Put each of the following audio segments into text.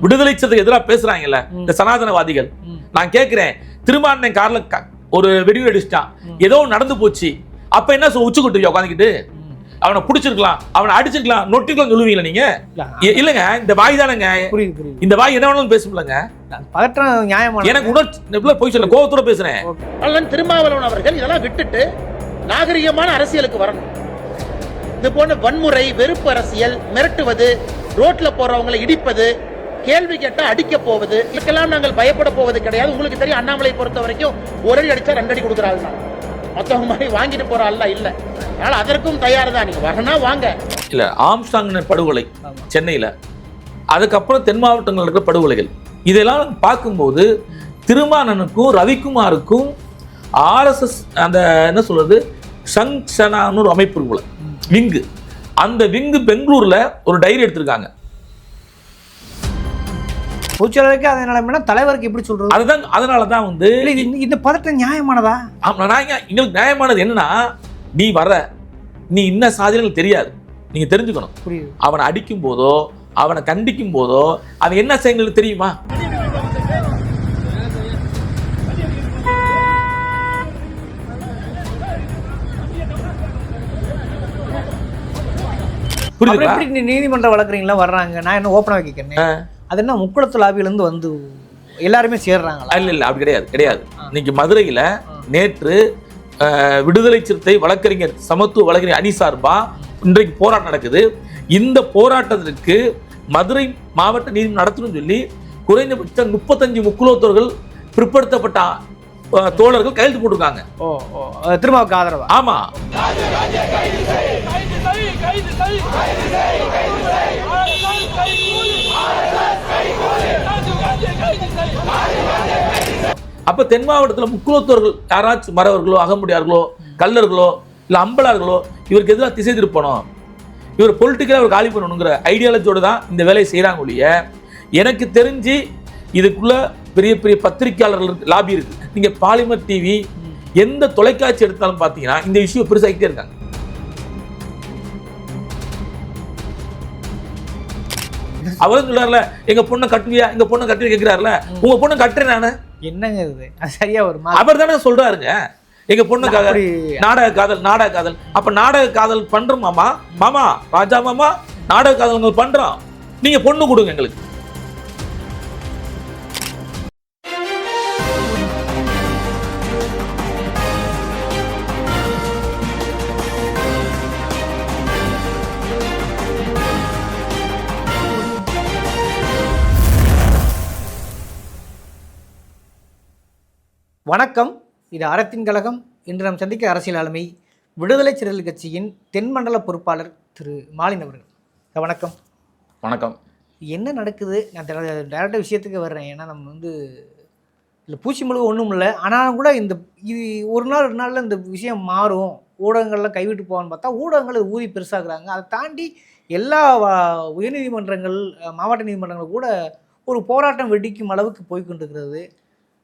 விடுதலை சிறுத்தைக்கு எதிராக பேசுறாங்கல்ல. இந்த சனாதனவாதிகள். நான் கேட்கிறேன் திருமாண்ணன் கார்ல ஒரு வெடி அடிச்சிட்டான். ஏதோ நடந்து போச்சு. அப்ப என்ன சொ- உச்சி குட்டு உட்காந்துக்கிட்டு. அவனை பிடிச்சிருக்கலாம் அவனை அடிச்சிருக்கலாம் நொட்டிக்கலாம் சொல்லுவீங்களா நீங்க? இல்லங்க இந்த வாய் தானங்க. இந்த வாய் என்ன வேணாலும் பேசும்லங்க பதற்றம் நியாயமான எனக்கு உணர்ச்சி போய் சொல்ல கோவத்தோட பேசுறேன். திருமாவளவன் அவர்கள் இதெல்லாம் விட்டுட்டு நாகரிகமான அரசியலுக்கு வரணும். இது போன்ற வன்முறை வெறுப்பு அரசியல் மிரட்டுவது ரோட்ல போறவங்களை இடிப்பது கேள்வி கேட்டா அடிக்க போவது. இதுக்கெல்லாம் நாங்கள் பயப்பட போவது கிடையாது. உங்களுக்கு தெரியும் அண்ணாமலை பொறுத்த வரைக்கும் ஒரு அடி அடிச்சா ரெண்டு அடி கொடுக்குறாங்க மற்றவங்க மாதிரி வாங்கிட்டு போற ஆள்லாம் இல்ல. அதனால அதற்கும் தயார் தான் நீங்க வரனா வாங்க. இல்ல ஆம்ஸ்டாங் படுகொலை சென்னையில அதுக்கப்புறம் தென் மாவட்டங்களில் இருக்கிற படுகொலைகள். இதெல்லாம் பார்க்கும்போது திருமானனுக்கும் ரவிக்குமாருக்கும் ஆர்எஸ்எஸ் அந்த என்ன சொல்றது சங் சனான்னு ஒரு அமைப்பு இருக்குல்ல விங்கு. அந்த விங்கு பெங்களூர்ல ஒரு டைரி எடுத்திருக்காங்க. பொதுச்செயலருக்கு அது நிலைமைனா தலைவருக்கு எப்படி சொல்றது? அதுதான் அதனால தான் வந்து இந்த பதட்டம் நியாயமானதா? ஆமா, நான் எங்களுக்கு நியாயமானது என்னன்னா நீ வர நீ இன்ன சாதனைகள் தெரியாது. நீங்க தெரிஞ்சுக்கணும். புரியுது. அவனை அடிக்கும் போதோ அவனை கண்டிக்கும் போதோ அவன் என்ன செய்யங்களுக்கு தெரியுமா? நீ நீதிமன்ற வழக்குறீங்களா வர்றாங்க. நான் என்ன ஓப்பனா கேட்கிறேன் அது என்ன முக்குளத்து லாபியில இருந்து வந்து எல்லாருமே சேர்றாங்களா இல்ல இல்ல அப்படி கிடையாது கிடையாது இன்னைக்கு மதுரையில நேற்று விடுதலை சிறுத்தை வழக்கறிஞர் சமத்துவ வழக்கறிஞர் அணி சார்பா இன்றைக்கு போராட்டம் நடக்குது இந்த போராட்டத்திற்கு மதுரை மாவட்ட நீதி நடத்தணும்னு சொல்லி குறைந்தபட்சம் முப்பத்தஞ்சு முக்குலத்தோர்கள் பிற்படுத்தப்பட்ட தோழர்கள் கையெழுத்து போட்டிருக்காங்க ஓ ஓ அஹ் திருமாவுக்கு ஆதரவா ஆமா அப்ப தென் மாவட்டத்தில் முக்குலத்தோர்கள் யாராச்சும் மறவர்களோ அகமுடியார்களோ கல்லர்களோ இல்ல அம்பலார்களோ இவருக்கு எதிராக திசை திருப்பணும் இவர் பொலிட்டிக்கலாக அவர் காலி பண்ணணுங்கிற ஐடியாலஜியோடு தான் இந்த வேலையை செய்கிறாங்க ஒழிய எனக்கு தெரிஞ்சு இதுக்குள்ள பெரிய பெரிய பத்திரிக்கையாளர்கள் லாபி இருக்கு. நீங்க பாலிமர் டிவி எந்த தொலைக்காட்சி எடுத்தாலும் பார்த்தீங்கன்னா இந்த விஷயம் பெருசாகிட்டே இருக்காங்க. அவரும் சொல்றாருல எங்க பொண்ணை கட்டுவியா? எங்க பொண்ணை கட்டுவியா? கேட்கிறாருல உங்க பொண்ணை கட்டுறேன் நானு. என்னங்க இது? சரியா வருமா? அவர் தானே சொல்றாருங்க. எங்க பொண்ணுக்காக அப்படி நாடக காதல் நாடக காதல். அப்ப நாடக காதல் பண்றோம் மாமா. மாமா ராஜா மாமா நாடக காதல் உங்களுக்கு பண்றோம். நீங்க பொண்ணு கொடுங்க எங்களுக்கு. வணக்கம். இது அறத்தின் கழகம். இன்று நாம் சந்திக்க அரசியல் ஆளுமை விடுதலை சிறுத்தை கட்சியின் தென்மண்டல பொறுப்பாளர் திரு மாலின் அவர்கள். வணக்கம். வணக்கம். என்ன நடக்குது? நான் டேரக்டாக விஷயத்துக்கு வர்றேன். ஏன்னா நம்ம வந்து இல்லை பூச்சி முழுக ஒன்றும் இல்லை. ஆனாலும் கூட இந்த இது ஒரு நாள் ரெண்டு நாளில் இந்த விஷயம் மாறும். ஊடகங்கள்லாம் கைவிட்டு போவான்னு பார்த்தா ஊடகங்கள் ஊதி பெருசாக்குறாங்க. அதை தாண்டி எல்லா உயர்நீதிமன்றங்கள் மாவட்ட நீதிமன்றங்கள் கூட ஒரு போராட்டம் வெடிக்கும் அளவுக்கு போய்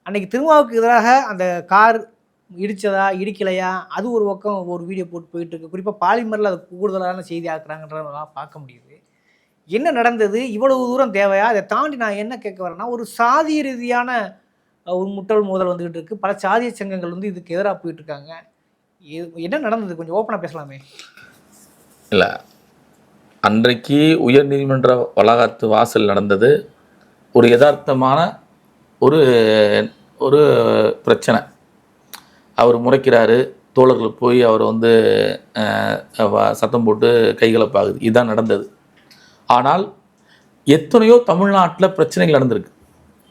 அன்றைக்கி திருமாவுக்கு எதிராக அந்த கார் இடித்ததா இடிக்கலையா? அது ஒரு பக்கம் ஒரு வீடியோ போட்டு போயிட்டு இருக்கு. குறிப்பாக பாலிமரில் அது கூடுதலான செய்தி ஆக்குறாங்கன்றதெல்லாம் பார்க்க முடியுது. என்ன நடந்தது? இவ்வளவு தூரம் தேவையா? அதை தாண்டி நான் என்ன கேட்க வரேன்னா ஒரு சாதிய ரீதியான ஒரு முட்டல் மோதல் வந்துகிட்டு இருக்கு. பல சாதிய சங்கங்கள் வந்து இதுக்கு எதிராக போயிட்டு இருக்காங்க. என்ன நடந்தது? கொஞ்சம் ஓப்பனாக பேசலாமே. இல்லை. அன்றைக்கு உயர் நீதிமன்ற வளாகத்து வாசல் நடந்தது. ஒரு யதார்த்தமான ஒரு ஒரு பிரச்சனை. அவர் முறைக்கிறாரு தோழர்கள் போய் அவர் வந்து வ- சத்தம் போட்டு கைகலப்பாகுது. இதுதான் நடந்தது. ஆனால் எத்தனையோ தமிழ்நாட்டில் பிரச்சனைகள் நடந்திருக்கு.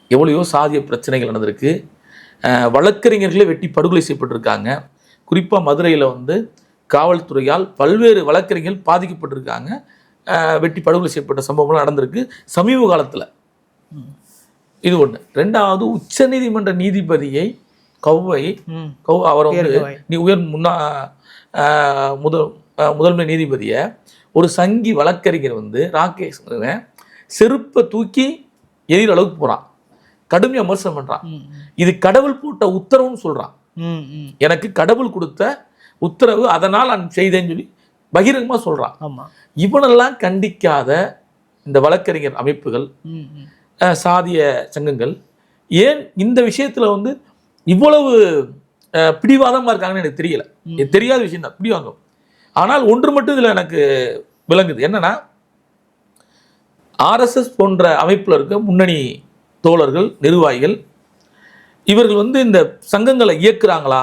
எவ்வளையோ சாதிய பிரச்சனைகள் நடந்திருக்கு. வழக்கறிஞர்களே வெட்டி படுகொலை செய்யப்பட்டிருக்காங்க. குறிப்பாக மதுரையில் வந்து காவல்துறையால் பல்வேறு வழக்கறிஞர்கள் பாதிக்கப்பட்டிருக்காங்க. வெட்டி படுகொலை செய்யப்பட்ட சம்பவம்லாம் நடந்திருக்கு. சமீப காலத்தில். இது ஒன்று ரெண்டாவது உச்சநீதிமன்ற நீதிபதியை கௌவை கௌ அவர் வந்து. நீ உயர் முன்னா முதல் முதன்மை நீதிபதியை ஒரு சங்கி வழக்கறிஞர் வந்து ராகேஷ் செருப்பை தூக்கி எரிகிற அளவுக்கு போகிறான் கடுமையாக விமர்சனம் பண்ணுறான் இது கடவுள் போட்ட உத்தரவுன்னு சொல்கிறான் எனக்கு கடவுள் கொடுத்த உத்தரவு அதனால் நான் செய்தேன்னு சொல்லி பகிரங்கமாக சொல்கிறான் இவனெல்லாம் கண்டிக்காத இந்த வழக்கறிஞர் அமைப்புகள் சாதிய சங்கங்கள். ஏன் இந்த விஷயத்துல வந்து இவ்வளவு அஹ், பிடிவாதமா இருக்காங்கன்னு எனக்கு தெரியல. எனக்கு தெரியாத விஷயம் தான் பிடிவாங்கம் ஆனால் ஒன்று மட்டும் இதுல எனக்கு விளங்குது. என்னன்னா ஆர்எஸ்எஸ் போன்ற அமைப்புல இருக்க முன்னணி தோழர்கள் நிர்வாகிகள் இவர்கள் வந்து இந்த சங்கங்களை இயக்குறாங்களா?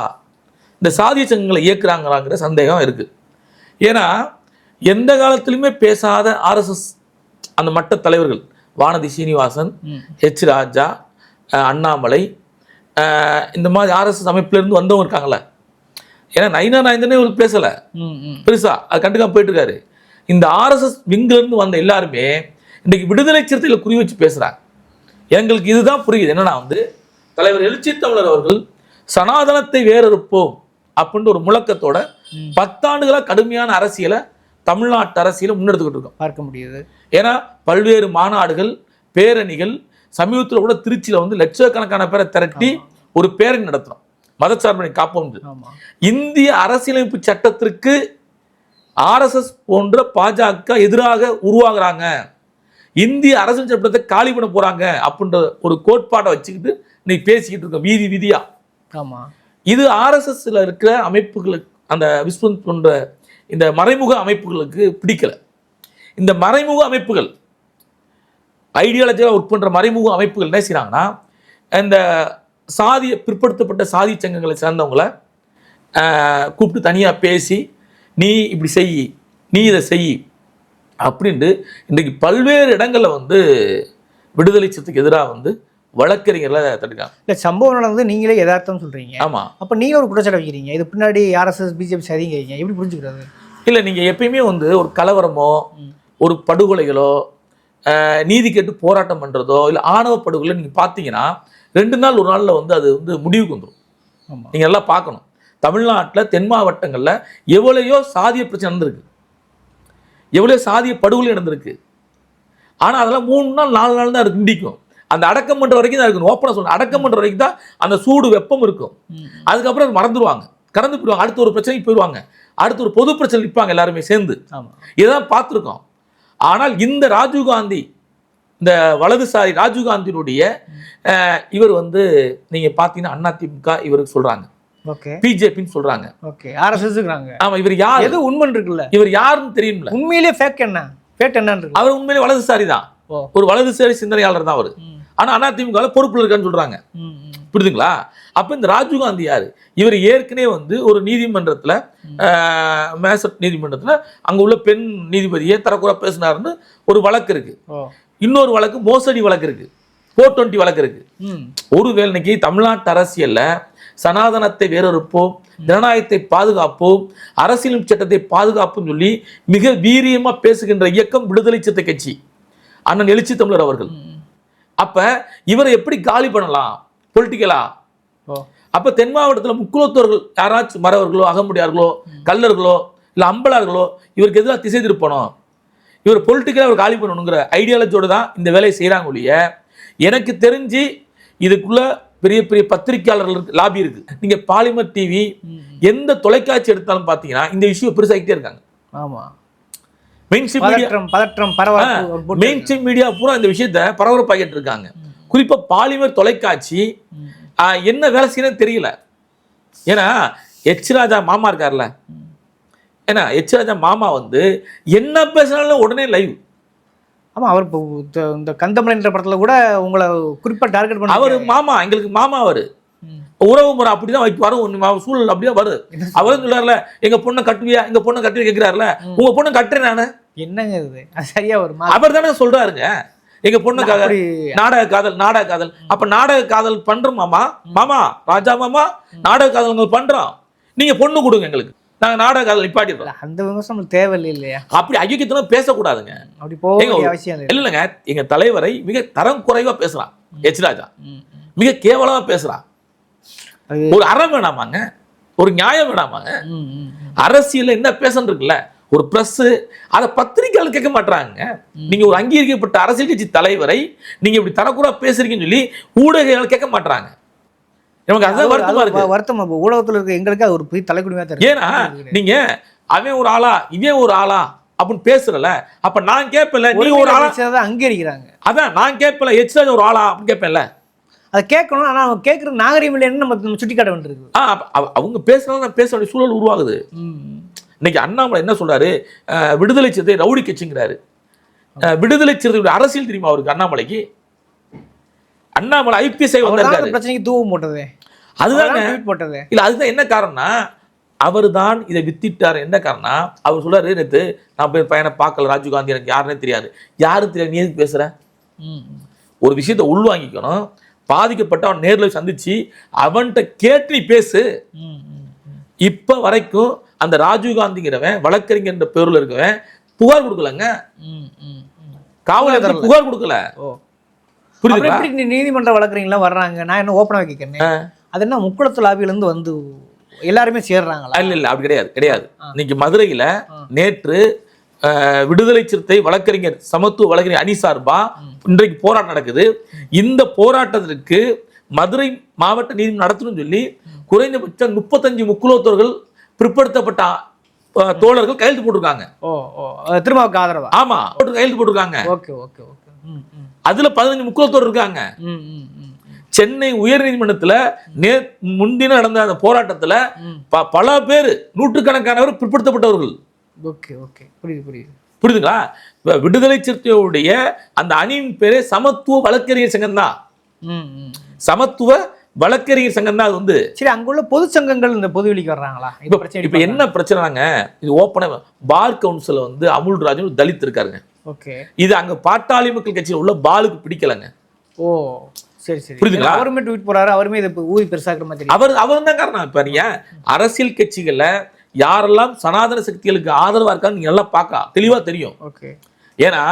இந்த சாதிய சங்கங்களை இயக்குறாங்களாங்கிற சந்தேகம் இருக்கு. ஏன்னா எந்த காலத்திலுமே பேசாத ஆர்எஸ்எஸ் அந்த மட்ட தலைவர்கள் வானதி சீனிவாசன். ஹெச் ராஜா அண்ணாமலை இந்த மாதிரி ஆர்எஸ்எஸ் அமைப்புலேருந்து வந்தவங்க இருக்காங்களே ஏன்னா நைனா நாயந்தனே இவர் பேசலை. பெருசா அது கண்டுக்காம போயிட்டு இருக்காரு இந்த ஆர்எஸ்எஸ் இருந்து வந்த எல்லாருமே இன்னைக்கு விடுதலை சிறுத்தைகளை குறி வச்சு பேசுறாங்க. எங்களுக்கு இதுதான் புரியுது. என்னன்னா வந்து தலைவர் எழுச்சி தமிழர் அவர்கள் சனாதனத்தை வேறறுப்போம் அப்படின்ற ஒரு முழக்கத்தோட ம். பத்தாண்டுகளா கடுமையான அரசியலை தமிழ்நாட்டு அரசியலை முன்னெடுத்துக்கிட்டு இருக்கோம். பார்க்க முடியுது. ஏன்னா பல்வேறு மாநாடுகள் பேரணிகள் சமீபத்தில் கூட திருச்சியில வந்து லட்சக்கணக்கான பேரை திரட்டி ஒரு பேரணி நடத்துறோம் மதச்சார்பினை காப்போம் இந்திய அரசியலமைப்பு சட்டத்திற்கு ஆர்எஸ்எஸ் போன்ற பாஜக எதிராக உருவாகுறாங்க. இந்திய அரசியல் சட்டத்தை காலி பண்ண போறாங்க அப்படின்ற ஒரு கோட்பாடை வச்சுக்கிட்டு இன்னைக்கு பேசிக்கிட்டு இருக்கோம். வீதி வீதியா. ஆமா. இது ஆர்எஸ்எஸ்ல இருக்கிற அமைப்புகளுக்கு அந்த விஸ்வந்த் போன்ற இந்த மறைமுக அமைப்புகளுக்கு பிடிக்கல. இந்த மறைமுக அமைப்புகள் ஐடியாலஜியாக ஒர்க் பண்ற மறைமுக அமைப்புகள் என்ன செய்றாங்கன்னா இந்த சாதிய பிற்படுத்தப்பட்ட சாதி சங்கங்களை சேர்ந்தவங்களை கூப்பிட்டு தனியாக பேசி நீ இப்படி செய் நீ இதை செய் அப்படின்ட்டு இன்றைக்கு பல்வேறு இடங்கள்ல வந்து விடுதலை சத்துக்கு எதிராக வந்து வழக்கறிஞர்களை தடுக்காங்க இல்ல சம்பவம் நடந்தது நீங்களே யதார்த்தம் சொல்றீங்க. ஆமா. அப்ப நீங்க ஒரு குற்றச்சாட்டு வைக்கிறீங்க. இது பின்னாடி ஆர்எஸ்எஸ் பிஜேபி சரிங்கிறீங்க எப்படி புரிஞ்சுக்கிறது? இல்லை நீங்கள் எப்பயுமே வந்து ஒரு கலவரமோ. ஒரு படுகொலைகளோ நீதி கேட்டு போராட்டம் பண்ணுறதோ இல்லை ஆணவ படுகொலை நீங்கள் பார்த்தீங்கன்னா ரெண்டு நாள் ஒரு நாளில் வந்து அது வந்து முடிவுக்கு வந்துடும் நீங்கள் எல்லாம் பார்க்கணும் தமிழ்நாட்டில் தென் மாவட்டங்களில் எவ்வளையோ சாதிய பிரச்சனை நடந்திருக்கு. எவ்வளோ சாதிய படுகொலை நடந்திருக்கு. ஆனால் அதெல்லாம் மூணு நாள் நாலு நாள் தான் இருக்கு நீடிக்கும். அந்த அடக்கம் பண்ணுற வரைக்கும் தான் இருக்கணும். ஓப்பனாக சொல்லணும். அடக்கம் பண்ணுற வரைக்கும் தான் அந்த சூடு வெப்பம் இருக்கும். அதுக்கப்புறம் அது மறந்துடுவாங்க கடந்து போயிடுவாங்க. அடுத்த ஒரு பிரச்சனைக்கு போயிடுவாங்க. அடுத்த ஒரு பொது பிரச்சனை நிற்பாங்க எல்லாருமே சேர்ந்து. இதான் பார்த்துருக்கோம். ஆனால் இந்த ராஜீவ்காந்தி இந்த வலதுசாரி ராஜீவ்காந்தியினுடைய இவர் வந்து நீங்க பார்த்தீங்கன்னா அதிமுக இவருக்கு சொல்றாங்க. ஓகே. பிஜேபின்னு சொல்றாங்க. ஓகே. ஆர்எஸ்எஸ்ங்கிறாங்க ஆமா இவர் யார்? எது உண்மை இருக்குல்ல? இவர் யாருன்னு தெரியும்ல? உண்மையிலேயே ஃபேக் என்ன? ஃபேக் என்னன்னு அவர் உண்மையிலே வலதுசாரி தான். ஒரு வலதுசாரி சிந்தனையாளர் தான் அவர். ஆனா அதிமுக பொறுப்புல இருக்கான்னு சொல்றாங்க. புரியுதுங்களா அப்ப இந்த ராஜீவ்காந்தி யாரு? இவர் ஏற்கனவே வந்து ஒரு நீதிமன்றத்துல மேசட் நீதிமன்றத்துல அங்க உள்ள பெண் நீதிபதியை தரக்குறை பேசினாருன்னு ஒரு வழக்கு இருக்கு. ஓ. இன்னொரு வழக்கு மோசடி வழக்கு இருக்கு. ஃபோர் டுவெண்ட்டி வழக்கு இருக்கு. ம். ஒருவேளை இன்னைக்கு தமிழ்நாட்டு அரசியல்ல சனாதனத்தை வேறறுப்போம் ஜனநாயகத்தை பாதுகாப்போம் அரசியல் சட்டத்தை பாதுகாப்போம் சொல்லி மிக வீரியமா பேசுகின்ற இயக்கம் விடுதலை சித்த கட்சி. அண்ணன் எழுச்சி தமிழர் அவர்கள். அப்ப இவரை எப்படி காலி பண்ணலாம்? பொலிட்டிக்கலா அப்ப தென் மாவட்டத்தில் முக்குலத்தோர்கள் யாராச்சும் மறவர்களோ அகமுடியார்களோ கல்லர்களோ இல்ல அம்பலார்களோ இவருக்கு எதிராக திசை திருப்பணும். இவர் பொலிட்டிக்கலாக அவர் காலி பண்ணணுங்கிற ஐடியாலஜியோட தான் இந்த வேலையை செய்கிறாங்க ஒழிய எனக்கு தெரிஞ்சு இதுக்குள்ள பெரிய பெரிய பத்திரிக்கையாளர்கள் இருக்கு லாபி இருக்கு. நீங்க பாலிமர் டிவி. எந்த தொலைக்காட்சி எடுத்தாலும் பார்த்தீங்கன்னா இந்த விஷயம் பெருசாகிட்டே இருக்காங்க. ஆமா. மெயின் ஸ்ட்ரீம் மீடியா பதற்றம் போட்டு மெயின் ஸ்ட்ரீம் மீடியா பூரா இந்த விஷயத்த பரபரப்பாக்கிட்டு இருக்காங்க. குறிப்பா பாலிமர் தொலைக்காட்சி என்ன வேலை செய்யணும்னு தெரியல. ஏன்னா எச் ராஜா மாமா இருக்கார்ல. ஏன்னா எச் ராஜா மாமா வந்து என்ன பேசினாலும் உடனே லைவ் ஆமா அவர் இப்போ இந்த- கந்தமலைன்ற படத்துல கூட உங்களை குறிப்பா டார்கெட் பண்ண அவர் மாமா எங்களுக்கு மாமா அவரு. உறவு முறை அப்படிதான் வைக்க வரும். ஒண்ணு மா- சூழல் அப்படிதான் வருது. அவரும் சொல்றாருல எங்க பொண்ணை கட்டுவியா? எங்க பொண்ணை கட்டுவியா? கேட்கிறாருல உங்க பொண்ணை கட்டுறேன் நானு. என்னங்க இது? சரியா வருமா? அவர் தானே சொல்றாருங்க. எங்க அப்படி. நாடக காதல் நாடக காதல். அப்ப நாடக காதல் பண்றோம் மாமா. மாமா ராஜா மாமா நாடக காதல் பண்றோம். நீங்க பொண்ணு கொடுங்க எங்களுக்கு. நாங்க நாடக காதல் நிப்பாட்டிடுறோம். அந்த விமர்சனம் தேவையில்லை இல்லையா? அப்படி ஐயோக்கியத்தனம் பேசக்கூடாதுங்க. அப்படி போக அவசியம் இல்லை இல்லைங்க எங்க தலைவரை மிக தரம் குறைவா பேசுறான் எச் ராஜா. மிக கேவலமா பேசுறான். அது ஒரு அறம் வேணாமாங்க ஒரு நியாயம் வேணாமாங்க. அரசியல்ல என்ன பேசணும் இருக்குல்ல ஒரு பிரஸ் அதை பத்திரிக்கையாளர் கேட்க மாட்டாங்க நீங்க ஒரு அங்கீகரிக்கப்பட்ட அரசியல் கட்சி தலைவரை நீங்க இப்படி தரக்குறா பேசுறீங்கன்னு சொல்லி ஊடகங்கள் கேட்க மாட்டாங்க அது அதுதான் வருத்தமா இருக்கு. வருத்தம் ஊடகத்துல இருக்க எங்களுக்கு அது ஒரு பெரிய தலைக்குடிமையா தெரியும் ஏன்னா நீங்க அவன் ஒரு ஆளா இவன் ஒரு ஆளா அப்படின்னு பேசுறல. அப்ப நான் கேட்பல நீ ஒரு ஆளா அங்கீகரிக்கிறாங்க. அதான் நான் கேட்பல எச்ராஜ் ஒரு ஆளா அப்படின்னு கேட்பேன்ல. அதை கேட்கணும் ஆனா அவங்க கேட்கற நாகரிகம் இல்லைன்னு நம்ம சுட்டி காட்ட வேண்டியிருக்கு. ஆ அவங்க பேசுனாலும் நான் பேச வேண்டிய சூழல் உருவாகுது. இன்னைக்கு அண்ணாமலை என்ன சொல்றாரு? விடுதலை சிறுத்தை ரவுடி கட்சிங்கிறாரு. விடுதலை சிறுத்தையுடைய அரசியல் தெரியுமா அவருக்கு அண்ணாமலைக்கு? அண்ணாமலை ஐபிஎஸ் வந்திருக்காரு. பிரச்சனைக்கு தூவம் போட்டது. ட்வீட் போட்டது. இல்ல அதுதான் என்ன காரணம்னா அவர் தான் இதை வித்திட்டார். என்ன காரணம் அவர் சொல்றாரு நேத்து நான் போய் பையனை பார்க்கல ராஜீவ் காந்தி எனக்கு யாருன்னே தெரியாது. யாரும் தெரியாது? நீ எதுக்கு பேசுற? ஒரு விஷயத்தை உள்வாங்கிக்கணும். பாதிக்கப்பட்ட அவன் நேர்ல சந்திச்சு அவன்கிட்ட கேட்டு நீ பேசு. இப்ப வரைக்கும் அந்த ராஜீவ் காந்திங்கிறவன் வழக்கறிஞர் பேர்ல இருக்கவன் புகார் கொடுக்கலங்க. காவலர் புகார் கொடுக்கல. அப்புறம் எப்படி நீ நீதிமன்ற வழக்கறிஞர்லாம் வர்றாங்க? நான் என்ன ஓப்பனாக வைக்கிறேன் அது என்ன முக்குளத்து லாபியிலேருந்து வந்து எல்லாருமே சேர்றாங்களா? இல்ல இல்ல அப்படி கிடையாது கிடையாது. இன்னைக்கு மதுரையில நேற்று விடுதலை சிறுத்தை வழக்கறிஞர் சமத்துவ வழக்கறிஞர் அணி சார்பா இன்றைக்கு போராட்டம் நடக்குது. இந்த போராட்டத்திற்கு மதுரை மாவட்ட நீதி நடத்தணும்னு சொல்லி குறைந்தபட்சம் முப்பத்தஞ்சு முக்குலத்தோர்கள் பிற்படுத்தப்பட்ட தோழர்கள் கையெழுத்து போட்டிருக்காங்க. ஓ ஓ திருமாவுக்கு ஆதரவா? ஆமா போட்டு கையெழுத்து போட்டிருக்காங்க. Okay okay okay. அதுல பதினஞ்சு முக்குலத்தோர் இருக்காங்க. சென்னை உயர்நீதிமன்றத்துல நே முன்தினம் நடந்த அந்த போராட்டத்துல. ப- பல பேர் நூற்றுக்கணக்கானவர் பிற்படுத்தப்பட்டவர்கள். Okay okay. புரியுது புரியுது. புரியுதுங்களா? இப்ப விடுதலை சிறுத்தையுடைய அந்த அணியின் பேரே சமத்துவ வழக்கறிஞர் சங்கம் தான் சமத்துவ வழக்கறிஞர் சங்கம் தான் அது வந்து. சரி அங்குள்ள பொது சங்கங்கள் இந்த பொதுவெளிக்கு வர்றாங்களா? இந்த இப்ப பிரச்சனை இப்ப என்ன பிரச்சனைனாங்க? இது ஓப்பனா பார் கவுன்சில் வந்து அமுல் ராஜன் தலித் இருக்காருங்க. ஓகே. இது அங்க பாட்டாளி மக்கள் கட்சியில் உள்ள பாலுக்கு பிடிக்கலங்க. ஓ சரி சரி. புரியுதுங்களா? அவருமே ட்வீட் போறாரு அவருமே இதை ஊதி பெருசாக்குற மாதிரி அவர் அவர் தான் காரணம். இப்ப நீங்க அரசியல் கட்சிகள்ல யாரெல்லாம் சனாதன சக்திகளுக்கு ஆதரவா இருக்கான்னு நீங்க நல்லா பார்க்க தெளிவா தெரியும். ஓகே. ஏன்னா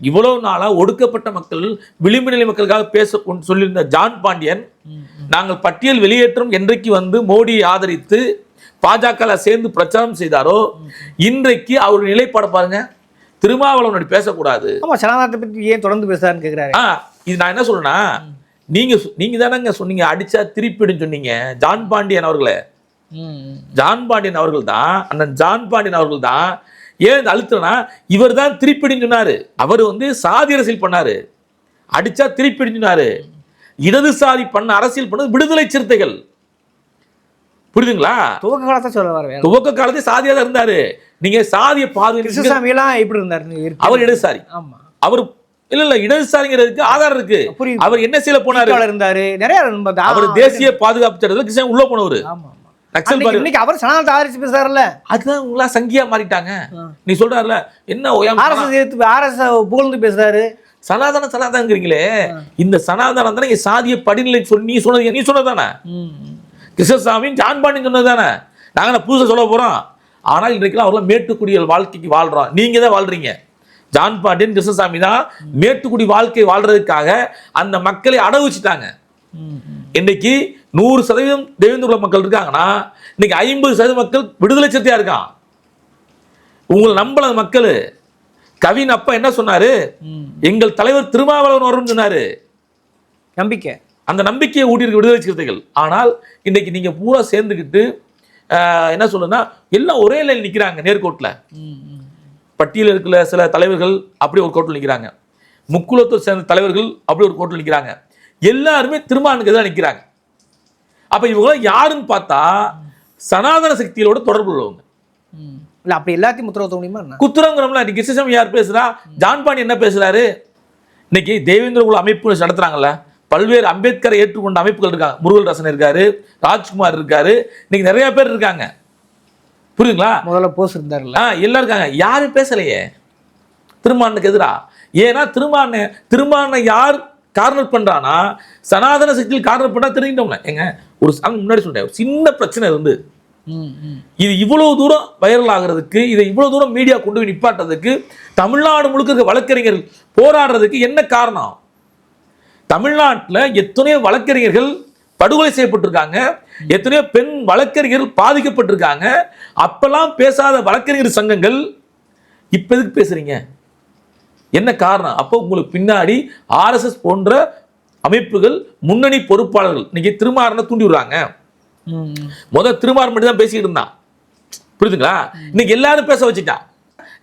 இவ்வளவு நாளா ஒடுக்கப்பட்ட மக்கள் விளிம்பு நிலை மக்களுக்காக பேச சொல்லியிருந்த ஜான் பாண்டியன் நாங்கள் பட்டியல் வெளியேற்றம் என்றைக்கு வந்து மோடியை ஆதரித்து பாஜக சேர்ந்து பிரச்சாரம் செய்தாரோ இன்றைக்கு அவர் நிலைப்பாடு பாருங்க. திருமாவளவன் பேசக்கூடாது. ஆமா சனாதனத்தை பத்தி ஏன் தொடர்ந்து பேசுறாருன்னு கேக்குறாரு. ஆ இது நான் என்ன சொல்றேன்னா நீங்க நீங்க தானங்க சொன்னீங்க அடிச்சா திருப்பிடுன்னு சொன்னீங்க ஜான் பாண்டியன் அவர்களே. ஜான் பாண்டியன் அவர்கள் தான் அண்ணன் ஜான் பாண்டியன் அவர்கள் தான் ஏன் இது அழுத்தனா இவர் தான் திருப்பிடின்னு சொன்னாரு. அவர் வந்து சாதி அரசியல் பண்ணாரு. அடிச்சா திருப்பிடின்னு சொன்னாரு. இடதுசாரி பண்ண அரசியல் பண்ணது விடுதலை சிறுத்தைகள். புரியுதுங்களா? துவக்க காலத்தை சொல்ல வர துவக்க காலத்தை சாதியா தான் இருந்தாரு. நீங்க சாதிய பாதுகாப்பு கிருஷ்ணசாமி எல்லாம் எப்படி இருந்தாரு. அவர் இடதுசாரி. ஆமா. அவர் இல்ல இல்ல இடதுசாரிங்கிறதுக்கு ஆதாரம் இருக்கு. அவர் என்ன செய்யல போனாரு? இருந்தாரு. நிறைய அவர் தேசிய பாதுகாப்பு சட்டத்துல கிருஷ்ணன் உள்ள போனவரு. ஆமா. நக்சல் இன்னைக்கு அவர் சனாதனத்தை ஆதரிச்சு பேசுறாருல்ல. அதுதான் உங்களா சங்கியா மாறிட்டாங்க. நீ சொல்றாருல என்ன ஆர்எஸ்எஸ் எடுத்து ஆர்எஸ் புகழ்ந்து பேசுறாரு. சனாதன சனாதனங்கிறீங்களே இந்த சனாதனம் தானே சாதிய படிநிலை சொல்லி நீ சொன்னது நீ சொன்னதானே கிருஷ்ணசாமி ஜான் பாண்டியன் சொன்னது தானே நாங்க என்ன புதுசா சொல்ல போறோம்? ஆனால் இன்றைக்கெல்லாம் அவர்லாம் மேட்டுக்குடியல் வாழ்க்கைக்கு வாழ்றோம். நீங்க தான் வாழ்றீங்க. ஜான் பாண்டியன் கிருஷ்ணசாமி தான் மேட்டுக்குடி வாழ்க்கை வாழ்றதுக்காக அந்த மக்களை அடகு வச்சுட்டாங்க. இன்னைக்கு நூறு சதவீதம் தேவேந்திர மக்கள் இருக்காங்கன்னா இன்னைக்கு ஐம்பது சதவீதம் மக்கள் விடுதலை சிறுத்தையா இருக்கான் உங்களை நம்பல மக்கள். கவின் அப்பா என்ன சொன்னாரு? எங்கள் தலைவர் திருமாவளவன் வரும்னு சொன்னாரு. நம்பிக்கை. அந்த நம்பிக்கையை ஊட்டியிருக்கு விடுதலை சிறுத்தைகள். ஆனால் இன்னைக்கு நீங்க பூரா சேர்ந்துக்கிட்டு என்ன சொல்லுன்னா எல்லாம் ஒரே லைன் நிக்கிறாங்க நேர்கோட்டில் பட்டியலில் இருக்கிற சில தலைவர்கள் அப்படி ஒரு கோட்டில் நிக்கிறாங்க. முக்குலத்தை சேர்ந்த தலைவர்கள் அப்படி ஒரு கோட்டில் நிக்கிறாங்க. எல்லாருமே திருமானுக்கு தான் நிக்கிறாங்க. அப்ப இவங்க யாருன்னு பார்த்தா சனாதன சக்திகளோட தொடர்பு உள்ளவங்க. இல்ல அப்படி எல்லாத்தையும் முத்திரவத்த முடியுமா என்ன? குத்துரங்குறம்ல இன்னைக்கு கிருஷ்ணசாமி யார் பேசுறா? ஜான் பாண்டி என்ன பேசுறாரு? இன்னைக்கு தேவேந்திர குல அமைப்பு நடத்துறாங்கல்ல பல்வேறு அம்பேத்கரை ஏற்றுக்கொண்ட அமைப்புகள் இருக்காங்க. முருகல் ரசன் இருக்காரு ராஜ்குமார் இருக்காரு இன்னைக்கு நிறைய பேர் இருக்காங்க. புரியுதுங்களா? முதல்ல போஸ் இருந்தாருல்ல. ஆ எல்லாம் இருக்காங்க. யாரும் பேசலையே. திருமானுக்கு எதிரா? ஏன்னா திருமான திருமான யார் கார்னர் பண்றானா சனாதன சக்தியில் கார்னர் பண்ணா தெரிஞ்சிட்டோம்ல ஏங்க ஒரு சாங் முன்னாடி ஒரு சின்ன பிரச்சனை இருந்து இது இவ்வளவு தூரம் வைரல் ஆகிறதுக்கு இதை இவ்வளவு தூரம் மீடியா கொண்டு போய் நிப்பாட்டுறதுக்கு தமிழ்நாடு முழுக்க வழக்கறிஞர்கள் போராடுறதுக்கு என்ன காரணம்? தமிழ்நாட்டுல எத்தனையோ வழக்கறிஞர்கள் படுகொலை செய்யப்பட்டிருக்காங்க எத்தனையோ பெண் வழக்கறிஞர்கள் பாதிக்கப்பட்டிருக்காங்க. அப்பெல்லாம் பேசாத வழக்கறிஞர் சங்கங்கள் இப்ப எதுக்கு பேசுறீங்க? என்ன காரணம்? அப்போ உங்களுக்கு பின்னாடி ஆர்எஸ்எஸ் போன்ற அமைப்புகள் முன்னணி பொறுப்பாளர்கள். இன்னைக்கு திருமாறனை தூண்டி விடுறாங்க. முத திருமாறன் மட்டும் தான் பேசிக்கிட்டு இருந்தான். புரியுதுங்களா? இன்னைக்கு எல்லாரும் பேச வச்சுட்டான்.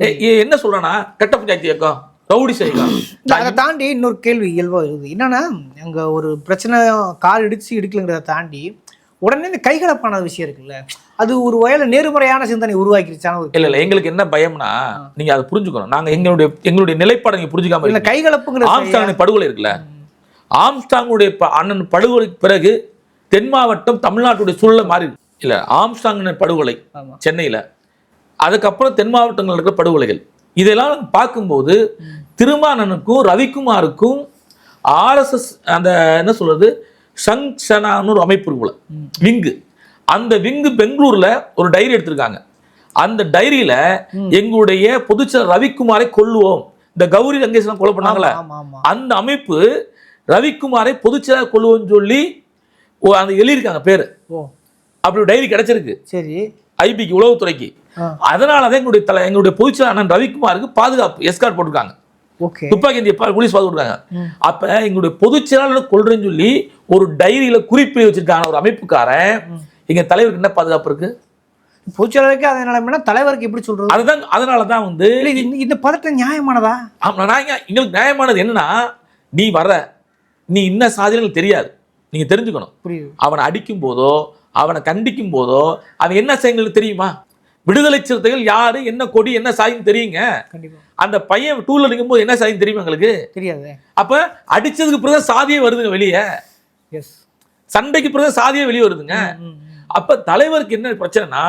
ஏ- என்ன சொல்றேன்னா? கட்ட பஞ்சாயத்து இயக்கம் ரவுடி செய்யலாம் அதை தாண்டி இன்னொரு கேள்வி இயல்பாக இருக்குது என்னன்னா அங்கே ஒரு பிரச்சனை கால் இடிச்சு இடிக்கலங்கிறத தாண்டி உடனே இந்த கைகலப்பான விஷயம் இருக்குல்ல. அது ஒரு வயல நேர்மறையான சிந்தனை உருவாக்கிருச்சான இல்ல இல்ல எங்களுக்கு என்ன பயம்னா நீங்க அதை புரிஞ்சுக்கணும். நாங்க எங்களுடைய எங்களுடைய நிலைப்பாடை நீங்க புரிஞ்சுக்காம இல்ல. கைகலப்புங்கிற ஆம்ஸ்டாங் படுகொலை இருக்குல்ல? ஆம்ஸ்டாங்குடைய அண்ணன் படுகொலைக்கு பிறகு தென் மாவட்டம் தமிழ்நாட்டுடைய சூழலை மாறி. இல்ல ஆம்ஸ்டாங் படுகொலை சென்னையில. அதுக்கப்புறம் தென் மாவட்டங்களில் இருக்கிற படுகொலைகள். இதெல்லாம் பார்க்கும்போது திருமானனுக்கும் ரவிக்குமாருக்கும் ஆர்எஸ்எஸ் அந்த என்ன சொல்றது சங் சனான்னு ஒரு அமைப்பு இருக்குல்ல விங்கு. அந்த விங்கு பெங்களூர்ல ஒரு டைரி எடுத்திருக்காங்க. அந்த டைரியில எங்களுடைய பொதுச்செயலர் ரவிக்குமாரை கொல்லுவோம். இந்த கௌரி ரங்கேஸ்வரன் கொலை பண்ணாங்களே? அந்த அமைப்பு ரவிக்குமாரை பொதுச்செயலர் கொள்ளுவோம்னு சொல்லி அந்த எழுதியிருக்காங்க பேரு. அப்படி டைரி கிடைச்சிருக்கு. சரி. ஐபிக்கு உளவுத்துறைக்கு. அதனால தான் எங்களுடைய தலை எங்களுடைய பொதுச்செயலர் அண்ணன் ரவிக்குமாருக்கு பாதுகாப்பு எஸ்கார்ட் போட்டிருக்காங்க. துப்பாக்கி ஏந்திய பா- போலீஸ் பாதுகாப்பு ம். அப்ப எங்களுடைய பொதுச்செயலாளர் கொள்றேன்னு சொல்லி ஒரு டைரியில குறிப்பு வச்சிருக்காங்க ஒரு அமைப்புக்காரன் எங்க தலைவருக்கு என்ன பாதுகாப்பு இருக்கு? பொதுச்செயலருக்கு அது நிலைமைனா தலைவருக்கு எப்படி சொல்றது? அதுதான் அதனால தான் வந்து இந்த- பதட்டம் நியாயமானதா? ஆமா, நான் எங்களுக்கு நியாயமானது என்னன்னா நீ வர நீ இன்ன சாதனைகள் தெரியாது. நீங்க தெரிஞ்சுக்கணும். புரியுது. அவனை அடிக்கும் போதோ அவனை கண்டிக்கும் போதோ அவன் என்ன செய்யங்களுக்கு தெரியுமா? விடுதலை சிறுத்தைகள் யாரு என்ன கொடி என்ன சாயின்னு தெரியுங்க. அந்த பையன் டூல இருக்கும்போது என்ன சாயின்னு தெரியுமா எங்களுக்கு தெரியாதே. அப்ப அடிச்சதுக்கு பிறகு சாதியே வருதுங்க வெளியே. எஸ் சண்டைக்கு பிறகு சாதியே வெளியே வருதுங்க. அப்ப தலைவருக்கு என்ன பிரச்சனைனா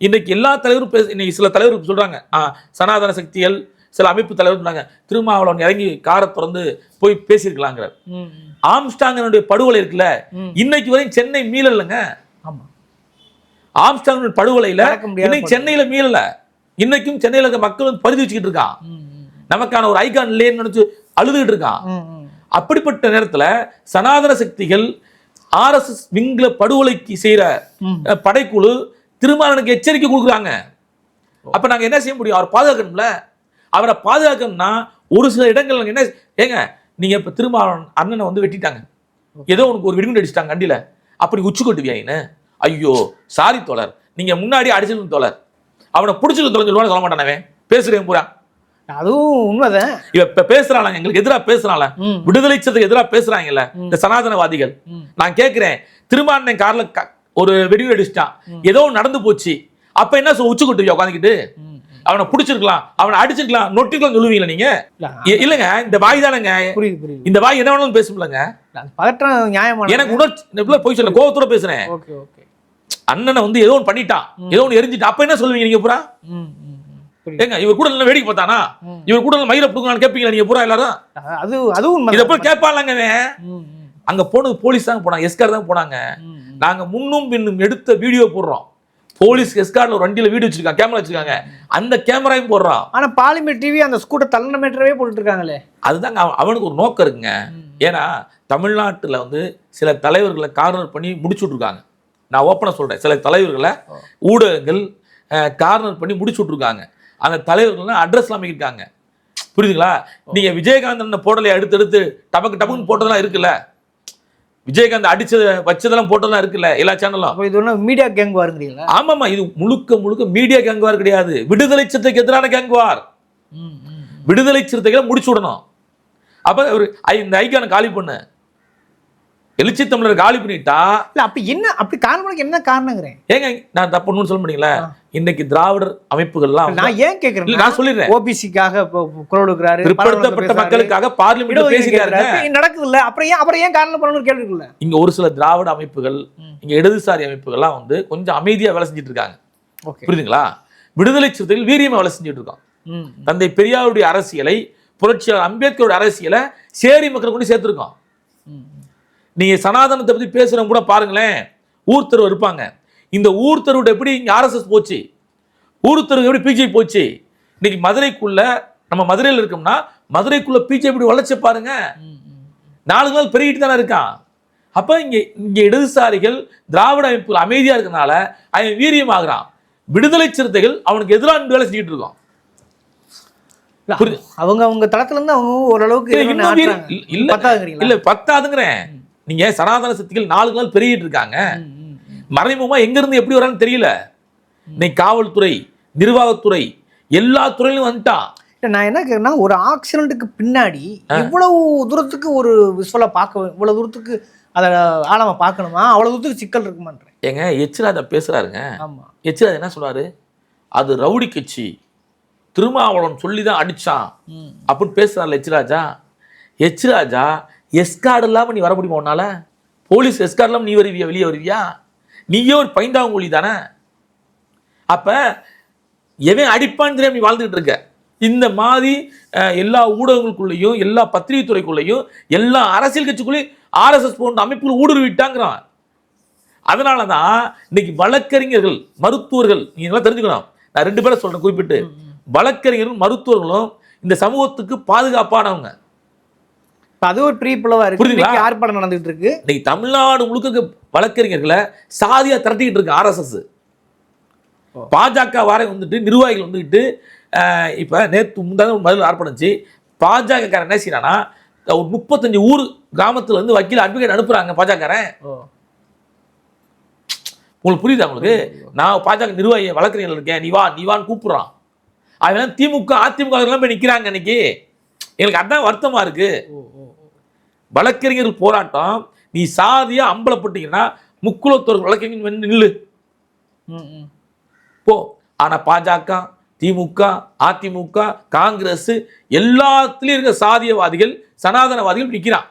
இன்னைக்கு எல்லா தலைவரும் பேச இன்னைக்கு சில தலைவர்கள் சொல்றாங்க. ஆ, சனாதன சக்திகள் சில அமைப்பு தலைவர் சொன்னாங்க திருமாவளவன் இறங்கி காரை திறந்து போய் பேசியிருக்கலாங்கிற ஆம்ஸ்டாங்கனுடைய படுகொலை இருக்குல்ல. இன்னைக்கு வரையும் சென்னை மீளலைங்க. ஆமா. ஆம்ஸ்டாங் படுகொலையில இன்னைக்கு சென்னையில மீளல. இன்னைக்கும் சென்னையில இருக்க மக்கள் வந்து பரிதி வச்சுக்கிட்டு இருக்கான். நமக்கான ஒரு ஐகான் இல்லைன்னு நினைச்சு அழுதுகிட்டு இருக்கான். அப்படிப்பட்ட நேரத்துல சனாதன சக்திகள் ஆர்எஸ்எஸ் விங்ல படுகொலைக்கு. அஹ், படைக்குழு திருமாவளவனுக்கு எச்சரிக்கை கொடுக்குறாங்க. அப்ப நாங்க என்ன செய்ய முடியும்? அவர் பாதுகாக்கணும்ல? அவரை பாதுகாக்கணும்னா ஒரு சில இடங்கள் என்ன ஏங்க நீங்க இப்ப திருமாவளவன் அண்ணனை வந்து வெட்டிட்டாங்க. ஏதோ உனக்கு ஒரு வெடிகுண்டு அடிச்சிட்டாங்க கண்டியில அப்படி உச்சி கொட்டுவியாயின்னு ஐயோ சாரி தோழர். நீங்க முன்னாடி அடிச்சிருந்த தோழர். அவனை பிடிச்சிருக்க தோழர் சொல்லுவான்னு சொல்ல மாட்டானவே பேசுறேன் பூரா. அதுவும் உண்மைதான். இப்ப பேசுறாங்க எங்களுக்கு எதிரா பேசுறாங்க. விடுதலை சத்துக்கு எதிரா பேசுறாங்கல்ல இந்த சனாதனவாதிகள். நான் கேக்குறேன் திருமாண்ணன் கார்ல ஒரு வெடி அடிச்சிட்டான் ஏதோ நடந்து போச்சு. அப்ப என்ன சொல் உச்சி கொட்டுவியா உட்காந்துக்கிட்டு. அவனை பிடிச்சிருக்கலாம் அவனை அடிச்சிருக்கலாம் நொட்டிக்கலாம் சொல்லுவீங்களா நீங்க? இல்லங்க இந்த வாய் தானங்க. இந்த வாய் என்ன வேணாலும் அந்த பதட்டம் நியாயமான எனக்கு உணர்ச்சி போய் சொல்ல கோவத்தோட பேசுறேன். அண்ணனை வந்து ஏதோ ஒன்று பண்ணிட்டான் ஏதோ ஒன்று எரிஞ்சிட்டான். அப்ப என்ன சொல்லுவீங்க நீங்க பூரா? ஏங்க இவர் கூட நல்லா வேடிக்கை பார்த்தானா. இவர் கூட நல்லா மயிரை பிடுங்கலான்னு கேட்பீங்களா நீங்க பூரா எல்லாரும்? அது அதுவும் இதை போய் ம், அங்க போனது போலீஸ் தான் போனாங்க எஸ்கார் தான் போனாங்க. நாங்க முன்னும் பின்னும் எடுத்த வீடியோ போடுறோம். போலீஸ் எஸ்கார்ட்ல ஒரு வண்டியில வீடியோ வச்சிருக்காங்க கேமரா வச்சிருக்காங்க. அந்த கேமராவையும் போடுறோம். ஆனா பாலிமர் டிவி அந்த ஸ்கூட்டர் தள்ளன மீட்டரவே போட்டுட்டு இருக்காங்களே அதுதாங்க அவ- அவனுக்கு ஒரு நோக்கம் இருக்குங்க. ஏன்னா தமிழ்நாட்டுல வந்து சில தலைவர்களை கார்னர் பண்ணி முடிச்சு விட்ருக்காங்க நான் ஓப்பனாக சொல்றேன். சில தலைவர்களை ஊடகங்கள் கார்னர் பண்ணி முடிச்சு அந்த தலைவர்கள்லாம் அட்ரஸ்லாம் இருக்காங்க புரியுதுங்களா? நீங்க விஜயகாந்தன் போடலையே அடுத்து அடுத்து டபக்கு டபக்குன்னு போட்டதெல்லாம் இருக்குல்ல? விஜயகாந்த் அடிச்சது வச்சதெல்லாம் போட்டதெல்லாம் இருக்குல்ல? எல்லா சேனலும் அப்போ இது ஒன்று மீடியா கேங் வருங்கிறீங்களா ஆமாமா இது முழுக்க முழுக்க மீடியா கேங்குவார் கிடையாது. விடுதலை சிறுத்தைக்கு எதிரான கேங்குவார் ம் ம் விடுதலை சிறுத்தைகளை முடிச்சு விடணும். அப்ப ஒரு இந்த ஐக்கான காலி பண்ணு. எழுச்சி தமிழர் காலி பண்ணிட்டா? இல்ல அப்ப என்ன அப்படி காரணம் என்ன காரணங்கிறேன்? ஏங்க நான் தப்புன்னு சொல்ல முடியுங்களா? இன்னைக்கு திராவிடர் அமைப்புகள்லாம் நான் ஏன் கேக்குறேன்? நான் சொல்லிடுறேன். ஓபிசிக்காக குரல் கொடுக்குறாரு பிற்படுத்தப்பட்ட மக்களுக்காக பார்லிமெண்ட் பேசிக்கிறாங்க நடக்குது இல்ல அப்புறம் ஏன் அப்புறம் ஏன் காரணம் பண்ணணும் கேள்வி இருக்குல்ல? இங்க ஒரு சில திராவிட அமைப்புகள். இங்க இடதுசாரி அமைப்புகள்லாம் வந்து கொஞ்சம் அமைதியா வேலை செஞ்சுட்டு இருக்காங்க. புரியுதுங்களா? விடுதலை சிறுத்தைகள் வீரியமா வேலை செஞ்சுட்டு இருக்கோம் ம். தந்தை பெரியாருடைய அரசியலை புரட்சியாளர் அம்பேத்கரோட அரசியலை சேரி மக்கள் கொண்டு சேர்த்துருக்கோம் ம் நீங்க சனாதனத்தை பத்தி பேசுறவங்க கூட பாருங்களேன். ஊர் தெருவு இருப்பாங்க. இந்த ஊர் தெருவுட எப்படி இங்க ஆர்எஸ்எஸ் போச்சு? ஊர் தெருவு எப்படி பிஜேபி போச்சு? இன்னைக்கு மதுரைக்குள்ள நம்ம மதுரையில் இருக்கோம்னா மதுரைக்குள்ள பிஜேபி வளர்ச்சி பாருங்க. நாலு நாள் பெருகிட்டு தானே இருக்கான். அப்ப இங்க இங்க இடதுசாரிகள் திராவிட அமைப்புகள் அமைதியா இருக்கனால அவன் வீரியமாகறான். விடுதலை சிறுத்தைகள் அவனுக்கு எதிராக வேலை செஞ்சுட்டு இருக்கோம். அவங்க அவங்க தளத்துல இருந்து அவங்க ஓரளவுக்கு? இல்ல பத்தாதுங்கிறேன். நீங்க சனாதன சக்திகள் நாலு நாள் பெருகிட்டு இருக்காங்க. மறைமுகமா எங்க இருந்து எப்படி வரான்னு தெரியல. இன்னைக்கு காவல்துறை நிர்வாகத்துறை எல்லா துறையிலும் வந்துட்டான் நான் என்ன கேட்குறேன்னா ஒரு ஆக்சிடென்ட்டுக்கு பின்னாடி இவ்வளவு தூரத்துக்கு ஒரு விசுவலை பார்க்க இவ்வளவு தூரத்துக்கு அதை ஆழமா பார்க்கணுமா? அவ்வளவு தூரத்துக்கு சிக்கல் இருக்குமான்றேன். ஏங்க எச்ராஜா பேசுறாருங்க. ஆமா. எச்ராஜா என்ன சொல்றாரு? அது ரவுடி கட்சி திருமாவளவன் சொல்லி தான் அடிச்சான். ம். அப்படின்னு பேசுறாருல எச்ராஜா எச்ராஜா எஸ்கார்டு இல்லாம நீ வர முடியுமா உன்னால? போலீஸ் எஸ்கார்டு இல்லாம நீ வருவியா வெளியே வருவியா? நீயே ஒரு பைந்தாவங்குழி தானே? அப்ப எவன் அடிப்பான்னு தெரியாம நீ வாழ்ந்துட்டு இருக்க? இந்த மாதிரி எல்லா ஊடகங்களுக்குள்ளேயும் எல்லா பத்திரிகை துறைக்குள்ளேயும் எல்லா அரசியல் கட்சிக்குள்ளேயும் ஆர்எஸ்எஸ் போன்ற அமைப்புகள் ஊடுருவிட்டாங்கிறான். அதனால தான் இன்னைக்கு வழக்கறிஞர்கள் மருத்துவர்கள் நீங்க எல்லாம் தெரிஞ்சுக்கணும். நான் ரெண்டு பேரை சொல்றேன் குறிப்பிட்டு. வழக்கறிஞர்களும் மருத்துவர்களும் இந்த சமூகத்துக்கு பாதுகாப்பானவங்க. அது ஒரு பெரிய பிளவா இருக்கு? இன்னைக்கு ஆர்ப்பாட்டம் நடந்துட்டு இருக்கு? இன்னைக்கு தமிழ்நாடு முழுக்க வழக்கறிஞர்களை சாதியா திரட்டிக்கிட்டு இருக்கு ஆர்எஸ்எஸ். பாஜக வார வந்துட்டு நிர்வாகிகள் வந்துக்கிட்டு இப்ப நேற்று முந்தான ஒரு பதில் ஆர்ப்பணிச்சு பாஜக காரன் என்ன செய்யறானா ஒரு முப்பத்தஞ்சு ஊர் கிராமத்துல இருந்து வக்கீல் அட்வொகேட் அனுப்புறாங்க பாஜகரன் ஓ. உங்களுக்கு புரியுதா உங்களுக்கு? நான் பாஜக நிர்வாகி வழக்கறிஞர்கள் இருக்கேன். நீ வா நீ வான்னு கூப்பிடுறான். அவன் திமுக அதிமுக போய் நிக்கிறாங்க இன்னைக்கு. எனக்கு அதான் வருத்தமா இருக்கு. ஓ ஓ ஓ. வழக்கறிஞர்கள் போராட்டம் நீ சாதியா அம்பலப்பட்டீங்கன்னா முக்குலத்தோர் வழக்கறிஞர் வந்து நில்லு. போ. ஆனா பாஜக திமுக அதிமுக காங்கிரஸ் எல்லாத்துலயும் இருக்க சாதியவாதிகள் சனாதனவாதிகள் நிக்கிறான்.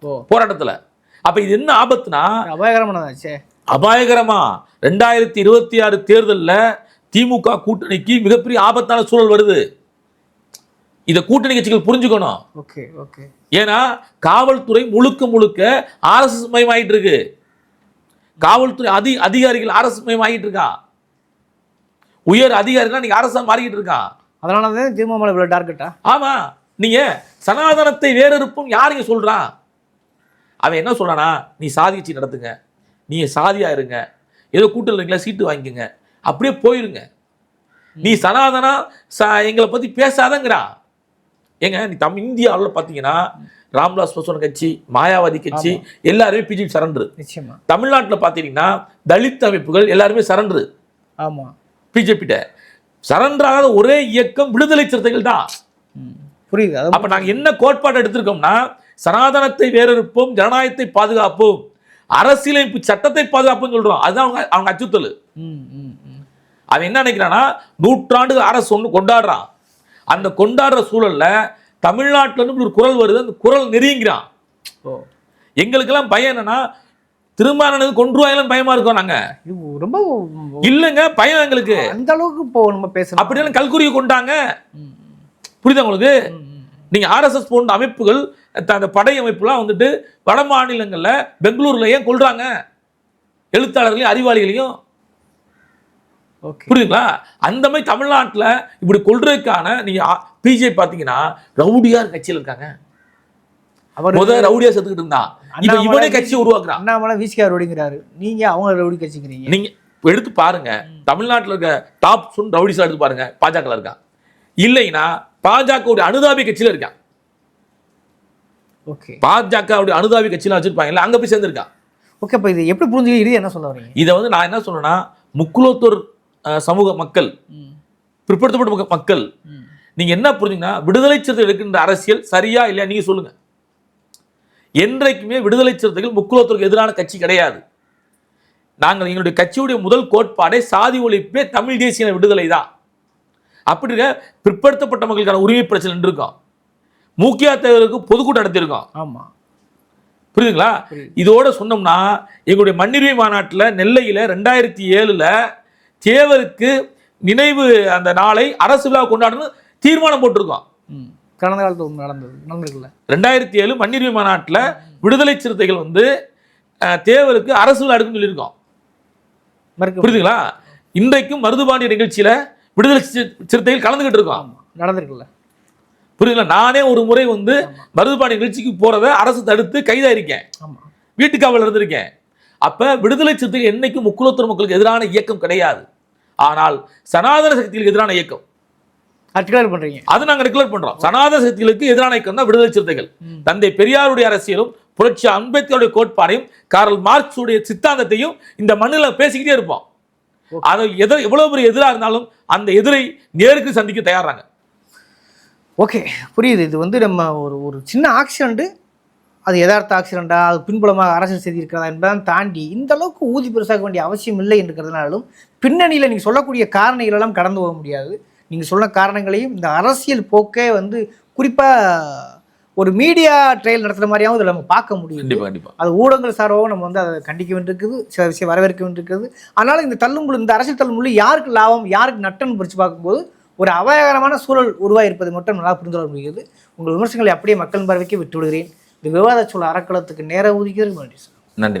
ஓ. போராட்டத்துல. அப்ப இது என்ன ஆபத்துனா? அபாயகரமானதாச்சே அபாயகரமா. ரெண்டாயிரத்தி இருபத்தி ஆறு தேர்தல்ல திமுக கூட்டணிக்கு மிகப்பெரிய ஆபத்தான சூழல் வருது. இத கூட்டணி கட்சிகள் புரிஞ்சுக்கணும். Okay okay. ஏன்னா காவல்துறை முழுக்க முழுக்க ஆர்எஸ்எஸ் மயமாயிட்டு இருக்கு. காவல்துறை அதி அதிகாரிகள் ஆர்எஸ் மயமாகிட்டு இருக்கா? உயர் அதிகாரிகள் நீங்க அரசா மாறிக்கிட்டு இருக்கான் அதனால தான் திருமாமலை இவ்வளோ டார்கெட்டா ஆமா. நீங்க சனாதனத்தை வேறறுப்பும் யாருங்க சொல்றான் அவன் என்ன சொல்றானா நீ சாதி கட்சி நடத்துங்க. நீங்க சாதியா இருங்க. ஏதோ கூட்டல் இருக்கீங்களா சீட்டு வாங்கிக்கோங்க. அப்படியே போயிருங்க. நீ சனாதனா ச எங்களை பத்தி பேசாதங்கிறான் ஏங்க நீ தம் இந்தியாவில் பார்த்தீங்கன்னா ராம்விலாஸ் பாஸ்வான் கட்சி மாயாவதி கட்சி எல்லாருமே பிஜேபி சரண்டரு. நிச்சயமா. தமிழ்நாட்டில் பார்த்தீங்கன்னா தலித் அமைப்புகள் எல்லாருமே சரண்டரு. ஆமா. பிஜேபிட்ட சரண்டராகாத ஒரே இயக்கம் விடுதலை சிறுத்தைகள் தான். புரியுது. அப்ப நாங்க என்ன கோட்பாடு எடுத்திருக்கோம்னா சனாதனத்தை வேறறுப்போம் ஜனநாயகத்தை பாதுகாப்போம் அரசியலமைப்பு சட்டத்தை பாதுகாப்புன்னு சொல்றோம். அதுதான் அவங்க அவங்க அச்சுறுத்தல். அவன் என்ன நினைக்கிறான்னா நூற்றாண்டு அரசு ஒன்று கொண்டாடுறான். அந்த கொண்டாடுற சூழல்ல தமிழ்நாட்டுல இருந்து ஒரு குரல் வருது அந்த குரல் நெருங்கிறான் ஓ. எங்களுக்கெல்லாம் பயம் என்னன்னா திருமானது கொன்றுவாங்கன்னு பயமா இருக்கோம் நாங்க. ரொம்ப இல்லைங்க பயம் எங்களுக்கு. அந்த அளவுக்கு இப்போ நம்ம பேசணும். அப்படியெல்லாம் கல்குரிய கொண்டாங்க. புரியுதா உங்களுக்கு. நீங்க ஆர்எஸ்எஸ் போன்ற அமைப்புகள் அந்த படை அமைப்புலாம் வந்துட்டு வட மாநிலங்கள்ல பெங்களூர்ல ஏன் கொள்றாங்க எழுத்தாளர்களையும் அறிவாளிகளையும் புரியுதுங்களா? அந்த மாதிரி தமிழ்நாட்டுல இப்படி கொள்றதுக்கான நீங்க பிஜே பாத்தீங்கன்னா ரவுடியார் கட்சியில் இருக்காங்க. அவர் முத ரவுடியா செத்துக்கிட்டு இருந்தான். இப்ப அண்ணாமலை இவனே கட்சி உருவாக்குறான். அண்ணாமலை விசிகா ரவுடிங்கிறாரு நீங்க அவங்க ரவுடி கட்சிக்கிறீங்க நீங்க எடுத்து பாருங்க. தமிழ்நாட்டுல இருக்க டாப் சுன் ரவுடிஸா எடுத்து பாருங்க. பாஜக இருக்கான் இல்லைன்னா பாஜகவுடைய அனுதாபி கட்சியில இருக்கான் ஓகே பாஜகவுடைய அனுதாபி கட்சியில வச்சிருப்பாங்கல்ல அங்க போய் சேர்ந்திருக்கான் ஓகே அப்ப இது எப்படி புரிஞ்சுக்க இது என்ன சொல்ல வரீங்க? இதை வந்து நான் என்ன சொல்றேன்னா முக்குலத்தோர் சமூக மக்கள் பிற்படுத்தப்பட்ட மக்க- மக்கள். நீங்க என்ன புரிஞ்சுங்கன்னா விடுதலை சிறுத்தை எடுக்கின்ற அரசியல் சரியா இல்லையா நீங்க சொல்லுங்க. என்றைக்குமே விடுதலை சிறுத்தைகள் முக்குலத்திற்கு எதிரான கட்சி கிடையாது. நாங்கள் எங்களுடைய கட்சியுடைய முதல் கோட்பாடே சாதி ஒழிப்பே தமிழ் தேசிய விடுதலை தான். அப்படி பிற்படுத்தப்பட்ட மக்களுக்கான உரிமை பிரச்சனை இருக்கோம் மூக்கியா தேவருக்கு பொதுக்கூட்டம் நடத்தியிருக்கோம் ஆமா. புரியுதுங்களா? புரியுது. இதோட சொன்னோம்னா எங்களுடைய மண்ணுரிமை மாநாட்டில் நெல்லையில் ரெண்டாயிரத்தி ஏழுல தேவருக்கு நினைவு அந்த நாளை அரசு விழா கொண்டாடணும் தீர்மானம் போட்டிருக்கோம் கடந்த காலத்துல ஒண்ணு நடந்தது நடந்திருக்குல்ல? ரெண்டாயிரத்தி ஏழு மண்ணுரிமை மாநாட்டில் விடுதலை சிறுத்தைகள் வந்து தேவருக்கு அரசு விழா எடுக்கணும்னு சொல்லியிருக்கோம் புரியுதுங்களா? இன்றைக்கும் மருதுபாண்டிய நிகழ்ச்சியில விடுதலை சிறுத்தைகள் கலந்துகிட்டு இருக்கோம் நடந்திருக்குல்ல? புரியுதுங்களா? நானே ஒரு முறை வந்து மருதுபாண்டிய நிகழ்ச்சிக்கு போறத அரசு தடுத்து கைதாயிருக்கேன். ஆமா. வீட்டுக்காவல் இருந்திருக்கேன். அப்ப விடுதலை சிறுத்தைகள் என்னைக்கும் முக்குலத்தூர் மக்களுக்கு எதிரான இயக்கம் கிடையாது. ஆனால் சனாதன சக்திகளுக்கு எதிரான இயக்கம். டிக்ளேர் பண்றீங்க. அது நாங்க டிக்ளேர் பண்றோம். சனாதன சக்திகளுக்கு எதிரான இயக்கம் தான் விடுதலை சிறுத்தைகள். தந்தை பெரியாருடைய அரசியலும் புரட்சி அம்பேத்கருடைய கோட்பாடையும் காரல் மார்க்ஸுடைய சித்தாந்தத்தையும் இந்த மண்ணில் பேசிக்கிட்டே இருப்போம். அதை எதிர் எவ்வளவு பெரிய எதிரா இருந்தாலும் அந்த எதிரை நேருக்கு சந்திக்க தயாராங்க. ஓகே புரியுது. இது வந்து நம்ம ஒரு ஒரு சின்ன ஆக்சிடெண்ட்டு அது யதார்த்த ஆக்சிடெண்ட்டா அது பின்புலமாக அரசியல் செய்தி இருக்கிறதா என்பதான் தாண்டி இந்த அளவுக்கு ஊதி பெருசாக்க வேண்டிய அவசியம் இல்லை என்றுக்கிறதுனாலும் பின்னணியில் நீங்கள் சொல்லக்கூடிய காரணிகள் எல்லாம் கடந்து போக முடியாது. நீங்கள் சொன்ன காரணங்களையும் இந்த அரசியல் போக்கே வந்து குறிப்பாக ஒரு மீடியா ட்ரையல் நடத்துகிற மாதிரியாவும் இதில் நம்ம பார்க்க முடியும் கண்டிப்பா கண்டிப்பா. அது ஊடகங்கள் சார்பாகவும் நம்ம வந்து அதை கண்டிக்க வேண்டியிருக்குது சில விஷயம் வரவேற்க வேண்டியிருக்கிறது அதனால் இந்த தள்ளுமுள்ளு இந்த அரசியல் தள்ளுமுள்ளு யாருக்கு லாபம் யாருக்கு நட்டம்னு பிரித்து பார்க்கும்போது ஒரு அபாயகரமான சூழல் உருவாயிருப்பதை மட்டும் நல்லா புரிந்து கொள்ள முடிகிறது. உங்கள் விமர்சனங்களை அப்படியே மக்கள் பார்வைக்கு விட்டு விடுகிறேன் இந்த விவாத சூழல் அறக்களத்துக்கு நேர ஒதுக்கிறது நன்றி சார். நன்றி.